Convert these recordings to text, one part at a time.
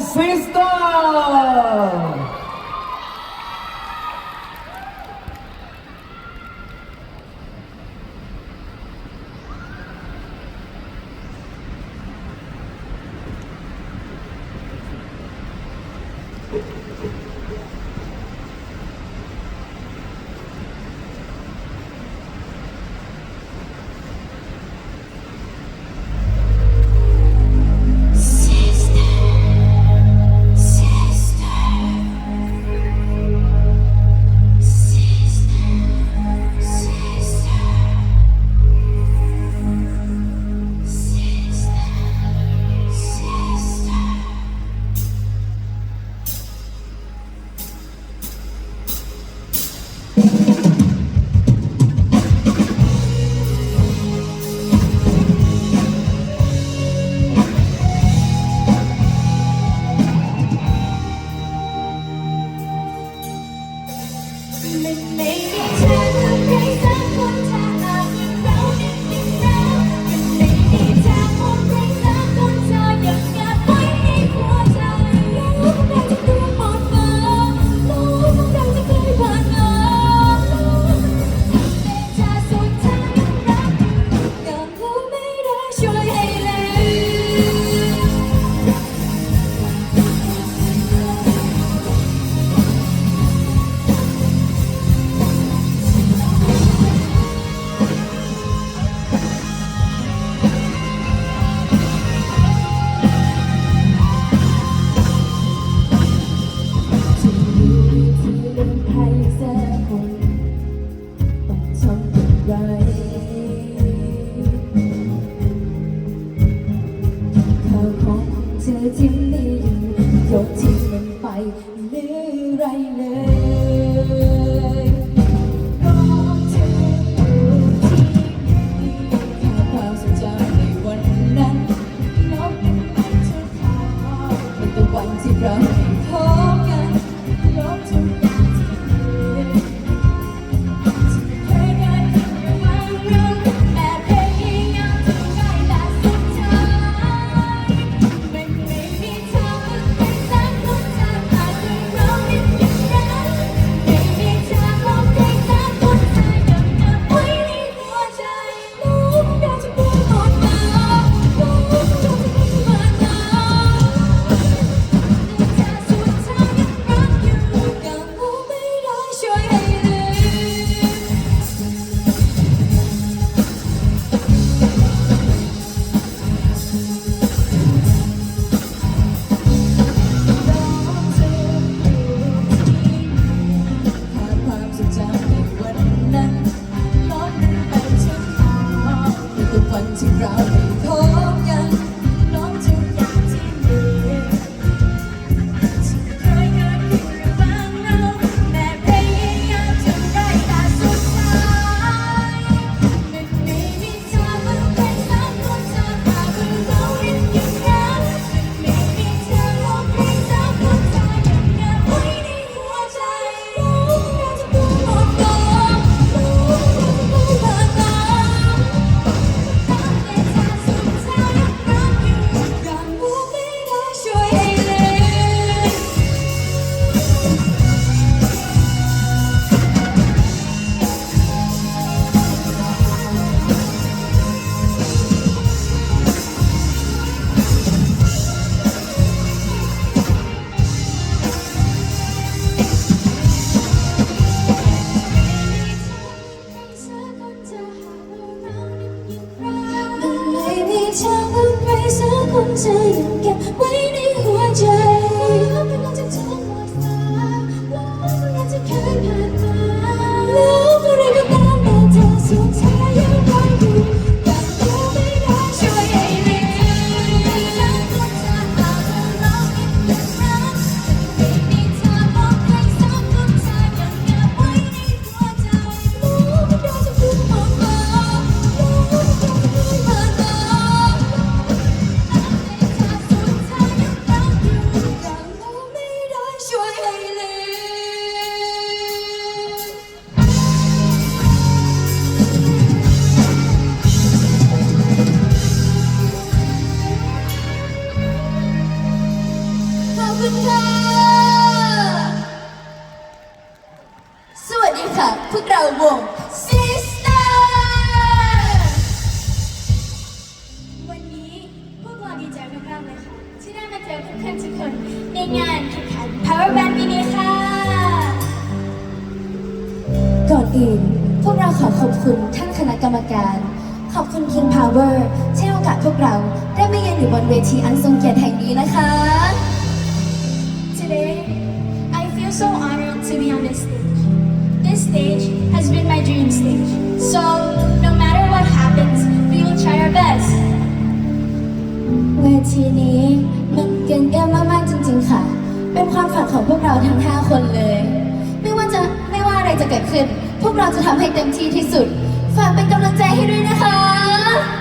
фашистом! เธอทิ้งไม่อยู่ยกทิ้งมันไปเลย to tell อนอื่น พวกเราขอขอบคุณท่านคณะกรรมการ ขอบคุณ King Power ที่ให้โอกาสพวกเราได้มายืนอยู่บนเวทีอันทรงเกียรติแห่งนี้นะคะ Today I feel so honored to be on this stage This stage has been my dream stage so no matter what happens we will try our best เวทีนี้มันเกินเอื้อมมากๆจริงๆค่ะ เป็นความฝันของพวกเราทั้ง 5 คนเลย ไม่ว่าจะไม่ว่าอะไรจะเกิดขึ้น พวกเราจะทำให้เต็มที่ที่สุด ฝากเป็นกำลังใจให้ด้วยนะคะ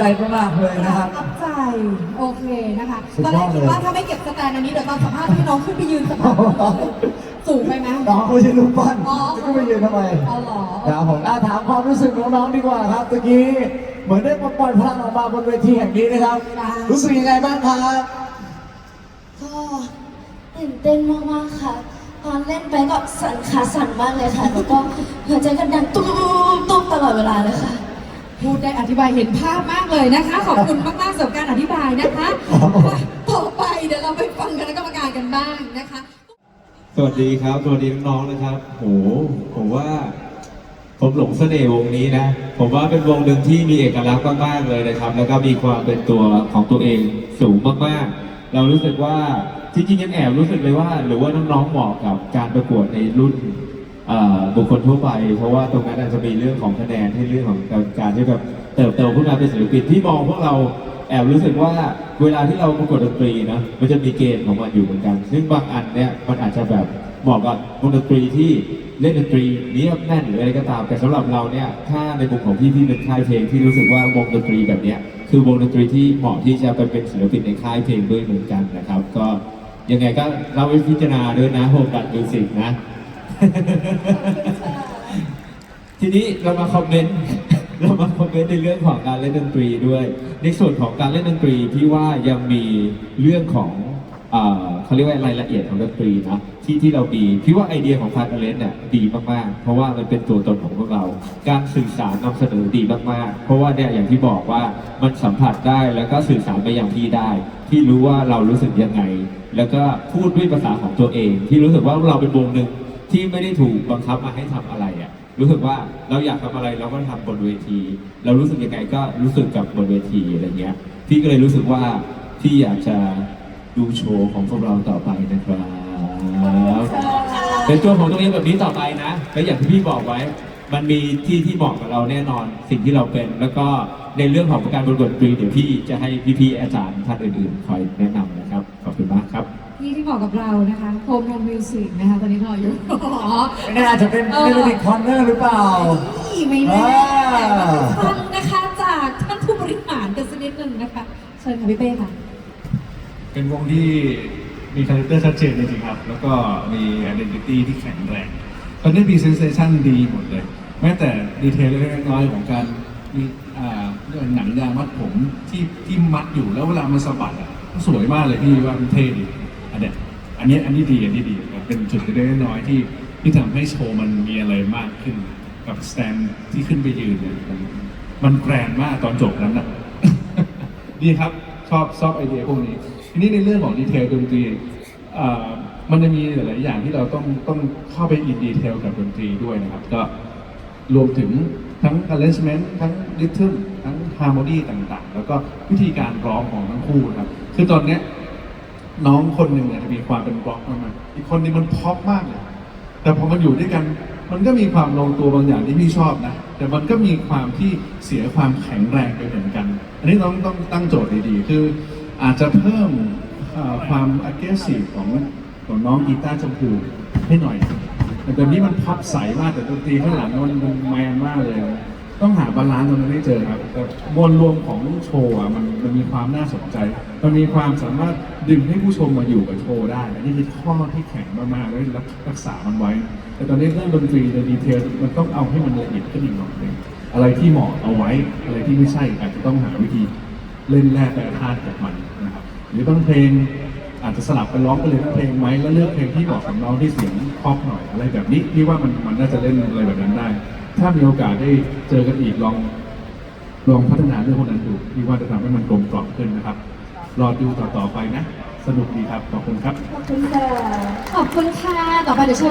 ใจมากๆเลยนะครับ ประทับใจ โอเคนะคะสุดตอนยแรอกดคิดเลยว่าถ้าไม่เก็บสแตนอันนี้เดี๋ยวตอนสัมภาษณ์ให้น้องขึ้นไปยืนสัมภาษณ์สูงไปไหม น้องไม่ใช่ลูกปั้นอ๋อจะก็ไปยืนทำไมเอาเหรอ ครับผมอะถามความรู้สึกของน้องดีกว่าครับตะกี้เหมือนได้มาปล่อยพลังออกมาบนเวทีแห่งนี้นะครับ รู้สึกยังไงบ้างครับ ก็ตื่นเต้นมากๆค่ะ ตอนเล่นไปก็สั่นขาสั่นมากเลยค่ะ แล้วก็หัวใจก็ดังตุ้มตุ้มตลอดเวลาเลยค่ะ พูดได้อธิบายเห็นภาพมากเลยนะคะ ขอบคุณมากๆสำหรับการอธิบายนะคะต่อไปเดี๋ยวเราไปฟังคณะกรรมการกันบ้างนะคะ สวัสดีครับ สวัสดีน้องๆนะครับ โห ผมว่า ผมหลงเสน่ห์วงนี้นะ ผมว่าเป็นวงหนึ่งที่มีเอกลักษณ์มากๆเลยนะครับ แล้วก็มีความเป็นตัวของตัวเองสูงมากๆ เรารู้สึกว่าจริงๆยังแอบรู้สึกเลยว่า หรือว่าน้องๆเหมาะกับการประกวดในรุ่น บุคคลทั่วไป เพราะว่าตรงนั้นอาจจะมีเรื่องของคะแนนที่เรื่องของการที่แบบเติบโตขึ้นมาเป็นศิลปินที่มองพวกเราแอบรู้สึกว่าเวลาที่เราประกวดดนตรีนะมันจะมีเกณฑ์ของมันอยู่เหมือนกัน ซึ่งบางอันเนี่ยมันอาจจะแบบเหมาะกับวงดนตรีที่เล่นดนตรีเนียบแน่นหรืออะไรก็ตาม แต่สำหรับเราเนี่ยถ้าในมุมของพี่ที่เป็นค่ายเพลงที่รู้สึกว่าวงดนตรีแบบเนี้ยคือวงดนตรีที่เหมาะที่จะไปเป็นศิลปินในค่ายเพลงด้วยเหมือนกันนะครับ ก็ยังไงก็เราไปพิจารณาด้วยนะโฮมบัตมิวสิกนะ ทีนี้เรามาคอมเมนต์เรามาคอมเมนต์ในเรื่องของการเล่นดนตรีด้วย ในส่วนของการเล่นดนตรีพี่ว่ายังมีเรื่องของเอ่อเขาเรียกว่ารายละเอียดของดนตรีนะที่ที่เราดีพี่ว่าไอเดียของฟาร์เรนเนี่ยดีมากๆ เพราะว่ามันเป็นตัวตนของพวกเรา การสื่อสารนำเสนอดีมากๆ เพราะว่าเนี่ยอย่างที่บอกว่ามันสัมผัสได้แล้วก็สื่อสารไปยังพี่ได้ ที่รู้ว่าเรารู้สึกยังไง แล้วก็พูดด้วยภาษาของตัวเอง ที่รู้สึกว่าเราเป็นวงหนึ่ง ที่ไม่ได้ถูกบังคับมาให้ทำอะไรอะรู้สึกว่าเราอยากทำอะไรเราก็ทำบนเวที เรารู้สึกยังไงก็รู้สึกกับบนเวทีอะไรเงี้ยพี่ก็เลยรู้สึกว่าพี่อยากจะดูโชว์ของพวกเราต่อไปนะครับเป็นตัวของตัวเองแบบนี้ต่อไปนะและอย่างที่พี่บอกไว้ มันมีที่ที่เหมาะกับเราแน่นอนสิ่งที่เราเป็น แล้วก็ในเรื่องของการประกวดดนตรีเดี๋ยวพี่จะให้พี่ๆอาจารย์ท่านอื่นๆ คอยแนะนำนะครับขอบคุณมากครับ ที่ที่เหมาะกับเรานะคะโฮมโฮมมิวสิกนะคะตอนนี้รออยู่อ๋อไม่น่าจะเป็นเมโลดิคอนเนอร์หรือเปล่า นี่ไม่แน่อ่าฟังนะคะจากท่านผู้บริหารกันสักนิดหนึ่งนะคะเชิญค่ะพี่เป้ค่ะ เป็นวงที่มีคาแรคเตอร์ชัดเจนจริงๆครับ แล้วก็มี identity ที่แข็งแรงตอนนี้มี sensation ดีหมดเลย แม้แต่ดีเทลเล็กๆน้อยๆของการมีอ่าเรื่องหนังยางมัดผมที่ที่มัดอยู่แล้วเวลามันสะบัดอะสวยมากเลยพี่ว่ามันเท่ดีอัน เนี้ยอันนี้อันนี้ดีอันนี้ดีครับเป็นจุดเล็กๆน้อยๆที่ที่ทำให้โชว์มันมีอะไรมากขึ้นกับสแตนที่ขึ้นไปยืนเนี่ยมันมันแกรนมากตอนจบนั้นนะดีครับชอบชอบไอเดียพวกนี้ ทีนี้ในเรื่องของดีเทลดนตรีมันจะมีหลายอย่างที่เราต้องต้องเข้าไปอินดีเทลกับดนตรีด้วยนะครับ ก็รวมถึงทั้ง arrangement ทั้ง rhythm ทั้ง harmony ต่างๆ แล้วก็วิธีการร้องของทั้งคู่นะครับ คือตอนเนี้ย น้องคนหนึ่งเนี่ยจะมีความเป็นบล็อกมากๆอีกคนนึงมันพ็อปมากเลยแต่พอมันอยู่ด้วยกัน มันก็มีความลงตัวบางอย่างที่พี่ชอบนะ แต่มันก็มีความที่เสียความแข็งแรงไปเหมือนกัน อันนี้ต้องต้องตั้งโจทย์ดีๆ คืออาจจะเพิ่มความ aggressive ของของน้องกีตาร์ชมพูให้หน่อย แต่ตอนนี้มันพับใสมากแต่ดนตรีข้างหลังมันแมนมากเลย ต้องหาบาลานซ์ตรงนั้นให้เจอครับแต่มวลรวมของโชว์อะมันมันมีความน่าสนใจ มันมีความสามารถดึงให้ผู้ชมมาอยู่กับโชว์ได้นนี้คือข้อที่แข็งมากๆแล้วรักษามันไว้ แต่ตอนนี้เรื่องดนตรีในดีเทลมันต้องเอาให้มันละเอียดขึ้นอีกหน่อยหนึงอะไรที่เหมาะเอาไว้อะไรที่ไม่ใช่อาจจะต้องหาวิธีเล่นแร่แปรธาตุกับมันนะครับหรือบางเพลงอาจจะสลับไปร้องไปเลยทั้งเพลงไหมแล้วเลือกเพลงที่เหมาะกับน้องที่เสียงพอปหน่อยอะไรแบบนี้พี่ว่ามันมันน่าจะเล่นอะไรแบบนั้นได้ ถ้ามีโอกาสได้เจอกันอีกลองลองพัฒนาเรื่องพวกนั้นดูที่ว่าจะทำให้มันกลมกล่อมขึ้นนะครับ รอดูต่อๆไปนะ สนุกดีครับ ขอบคุณครับ ขอบคุณค่ะ ขอบคุณค่ะ ต่อไปเดี๋ยวเชิญ